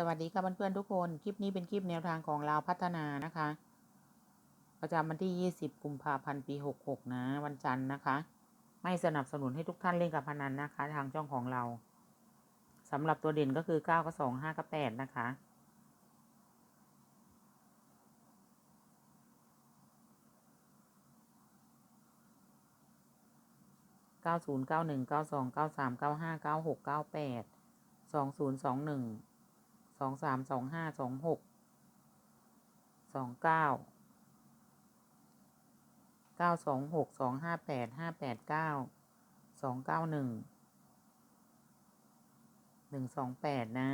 สวัสดีค่ะเพื่อนๆทุกคน คลิปนี้เป็นคลิปแนวทางของเราพัฒนานะคะ ประจำวันที่ 20 กุมภาพันธ์ ปี 66 นะ วันจันทร์นะคะ ไม่สนับสนุนให้ทุกท่านเล่นกับพนันนะคะ ทางช่องของเราสำหรับตัวเด่นก็คือ 9 กับ 2 5 กับ 8 นะคะ เก้าศูนย์เก้าหนึ่งเก้าสองเก้าสามเก้าห้าเก้าหกเก้าแปดสองศูนย์สองหนึ่ง สองสามสองห้าสองหกสองเก้าเก้าสองหกสองห้าแปดห้าแปดเก้าสองเก้าหนึ่งหนึ่งสองแปดนะ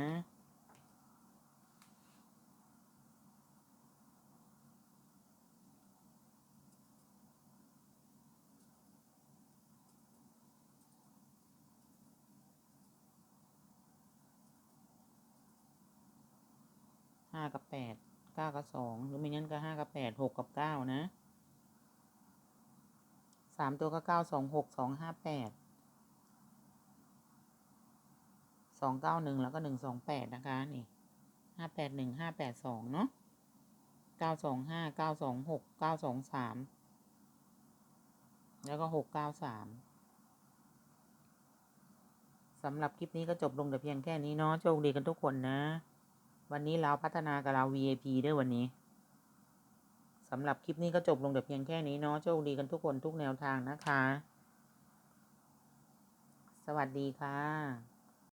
ห้ากับแปดเก้ากับสองหรือไม่งั้นก็ห้ากับแปดหกกับเก้านะสามตัวก็เก้าสองหกสองห้าแปดสองเก้าหนึ่งแล้วก็หนึ่งสองแปดนะคะนี่ห้าแปดหนึ่งห้าแปดสองเนาะเก้าสองห้าเก้าสองหกเก้าสองสามแล้วก็หกเก้าสามสำหรับคลิปนี้ก็จบลงแต่เพียงแค่นี้เนาะโชคดีกันทุกคนนะ วันนี้เราพัฒนากับเรา VIP ด้วยวันนี้สำหรับคลิปนี้ก็จบลงแต่เพียงแค่นี้เนาะโชคดีกันทุกคนทุกแนวทางนะคะ สวัสดีค่ะ